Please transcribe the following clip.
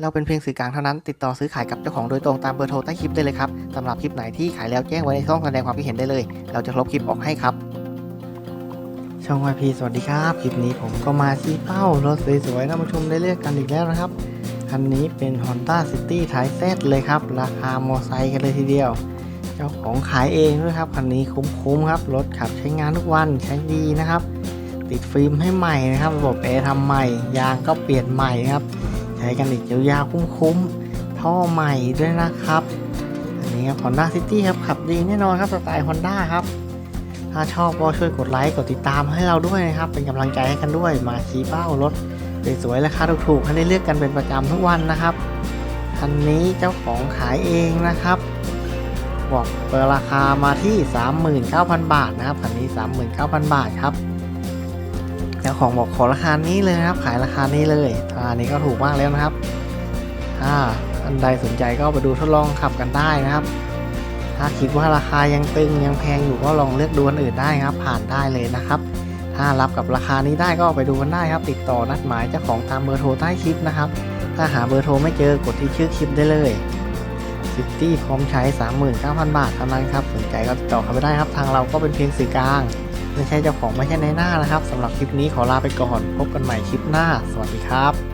เราเป็นเพียงสื่อกลางเท่านั้น ติดต่อซื้อขายกับเจ้าของโดยตรงตามเบอร์โทรใต้คลิปได้เลยครับสำหรับคลิปไหนที่ขายแล้วแจ้งไว้ในช่องแสดงความคิดเห็นได้เลย เราจะลบคลิปออกให้ครับ ช่องวายพีสวัสดีครับ คลิปนี้ผมก็มาชี้เป้ารถสวยๆท่านผู้ชมได้เลือกกันอีกแล้วนะครับ คันนี้เป็น Honda City t y p e Z เลยครับ ราคาโมอไซค์กันเลยทีเดียว เจ้าของขายเองด้วยครับคันนี้คุ้มๆครับ รถขับใช้งานทุกวันใช้ดีนะครับ ติดฟิล์มให้ใหม่นะครับ ระบบแอร์ทำใหม่ ยางก็เปลี่ยนใหม่ครับ ช้กันอีกยาวๆคุ้มๆท่อใหม่ด้วยนะครับ อันนี้ครับ Honda City ครับขับดีแน่นอนครับสไตล์ Honda ครับ ถ้าชอบก็ช่วยกดไลค์กดติดตามให้เราด้วยนะครับ เป็นกำลังใจให้กันด้วยมาชี้เป้ารถสวยๆราคาถูกๆให้ได้เลือกกันเป็นประจำทุกวันนะครับคันนี้เจ้าของขายเองนะครับบอกเปิดราคามาที่ 39,000 บาทนะครับคันนี้ 39,000 บาทครับ เจ้าของบอกขอราคานี้เลยนะครับ ขายราคานี้เลยราคานี้ก็ถูกมากแล้วนะครับถ้าท่านใดสนใจก็ไปดูทดลองขับกันได้นะครับ ถ้าคิดว่าราคายังตึงยังแพงอยู่ก็ลองเลือกดูอันอื่นได้ครับ ผ่านได้เลยนะครับ ถ้ารับกับราคานี้ได้ก็ไปดูกันได้ครับ ติดต่อนัดหมายเจ้าของตามเบอร์โทรใต้คลิปนะครับ ถ้าหาเบอร์โทรไม่เจอกดที่ชื่อคลิปได้เลยซิตี้พร้อมใช้ 39,000 บาทเท่านั้นครับ สนใจก็ติดต่อเข้าไปได้ครับ ทางเราก็เป็นเพียงสื่อกลาง ไม่ใช่เจ้าของไม่ใช่ในหน้านะครับสำหรับคลิปนี้ขอลาไปก่อน พบกันใหม่คลิปหน้า สวัสดีครับ